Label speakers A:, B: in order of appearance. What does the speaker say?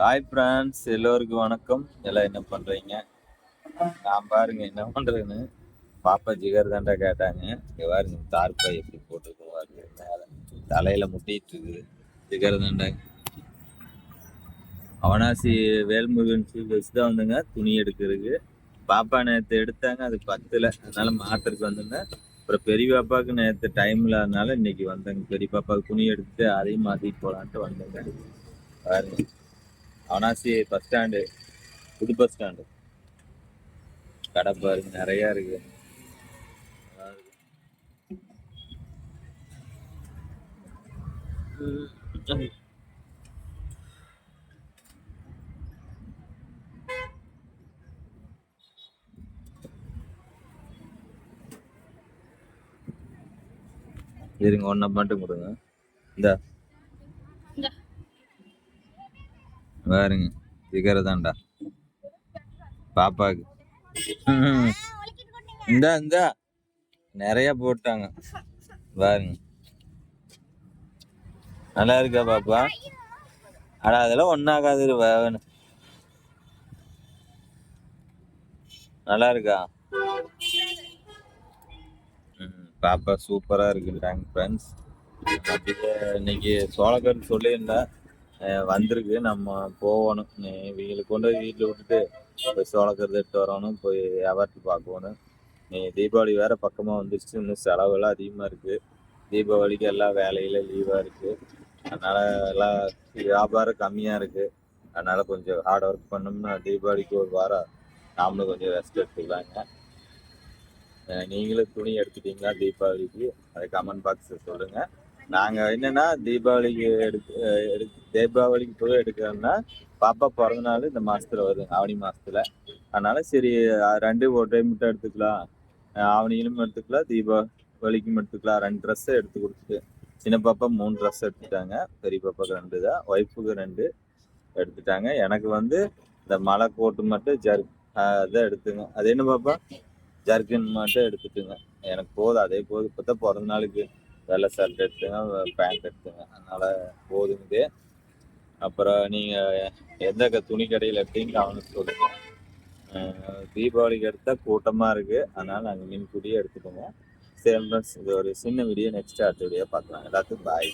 A: Hi friends எல்லோருக்கும் வணக்கம். எல்லாம் என்ன பண்றீங்க? நான் பாருங்க என்ன பண்றேன்னு பாப்பா ஜிகர் தாண்டா கேட்டாங்க. இங்க பாருங்க தார்ப்பை எப்படி போட்டுருக்கோம் பாருங்க. மேல தலையில முட்டிட்டு இருக்குது ஜிகர் தாண்டா அவனாசி வேல்முருகன் வச்சு தான் வந்துங்க. துணி எடுக்கிறதுக்கு. பாப்பா நேற்று எடுத்தாங்க அது பத்துல. அதனால மாத்திரக்கு வந்துங்க. அப்புறம் பெரிய பாப்பாவுக்கு நேற்று டைம் இல்லாதனால இன்னைக்கு வந்தேங்க. பெரிய பாப்பாவுக்கு துணி எடுத்து அதையும் மாற்றிட்டு போலான்ட்டு வந்தேங்க. பாருங்க. அவனாசி பஸ் ஸ்டாண்டு புது பஸ் ஸ்டாண்டு கடை பாருங்க நிறைய இருக்கு. இருங்க ஒன்னா மட்டும் கொடுங்க. இந்த. பாருங்க சிகர தான்டா. பாப்பாக்கு. இந்தா இந்தா. நிறைய போட்டாங்க. பாருங்க. நல்லா இருக்கா பாப்பா? ஆனா அதெல்லாம் ஒன்னாகாது வேணும் நல்லா இருக்கா? பாப்பா சூப்பரா இருக்குன்றாங்க ஃப்ரெண்ட்ஸ் இன்னைக்கு சோளக்கரு சொல்லியிருந்தேன் வந்திருக்கு. நம்ம போகணும். நீ கொண்டு போய் வீட்டில் விட்டுட்டு போய் சோளக்கருது எடுத்து வரணும். போய் வியாபாரத்தை பார்க்கணும். நீ தீபாவளி வேற பக்கமாக வந்துருச்சு. இன்னும் செலவெல்லாம் அதிகமாக இருக்குது தீபாவளிக்கு எல்லாம் வேலையில் லீவாக இருக்குது அதனால் எல்லாம் வியாபாரம் கம்மியாக இருக்குது அதனால் கொஞ்சம் ஹார்ட் ஒர்க் பண்ணோம்னா தீபாவளிக்கு ஒரு வாரம் நாமளும் கொஞ்சம் ரெஸ்ட் எடுத்துக்கலாங்க. நீங்களும் துணி எடுத்துட்டீங்களா தீபாவளிக்கு? அதை கமெண்ட் பாக்ஸில் சொல்லுங்கள் நாங்க என்னன்னா தீபாவளிக்கு எடுக்க தீபாவளிக்கு போய் எடுக்கிறோம்னா பாப்பா பிறந்த நாள் இந்த மாசத்துல வரும் ஆவணி மாசத்துல. அதனால சரி ரெண்டு ஒரு டைம் மட்டும் எடுத்துக்கலாம் ஆவணியிலும் எடுத்துக்கலாம் தீபாவளிக்கும் எடுத்துக்கலாம். ரெண்டு ட்ரெஸ் எடுத்து கொடுத்துட்டு சின்ன பாப்பா மூணு ட்ரெஸ் எடுத்துட்டாங்க. பெரிய பாப்பாக்கு ரெண்டு தான் ஒய்ஃபுக்கு ரெண்டு எடுத்துட்டாங்க. எனக்கு வந்து இந்த மலை கோட்டு மட்டும் ஜர் அதை எடுத்துங்க. அது என்ன பாப்பா? ஜர்கின் மட்டும் எடுத்துட்டுங்க. எனக்கு போதும் அதே போதும். இப்போ தான் பிறந்த நாளுக்கு வெள்ளை ஷர்ட் எடுத்துங்க பேண்ட் எடுத்துங்க அதனால போதுங்குது அப்புறம் நீங்க எந்த க- துணி கடையில் எடுத்தீங்க அவனுக்கு சொல்லுங்க. தீபாவளிக்கு எடுத்தால் கூட்டமாக இருக்கு. அதனால நாங்கள் மீன்கூட்டியே எடுத்துக்கோங்க சரி இது ஒரு சின்ன வீடியோ நெக்ஸ்ட் அடுத்த வீடியோ பார்க்கலாம். எல்லாத்துக்கும் பாய்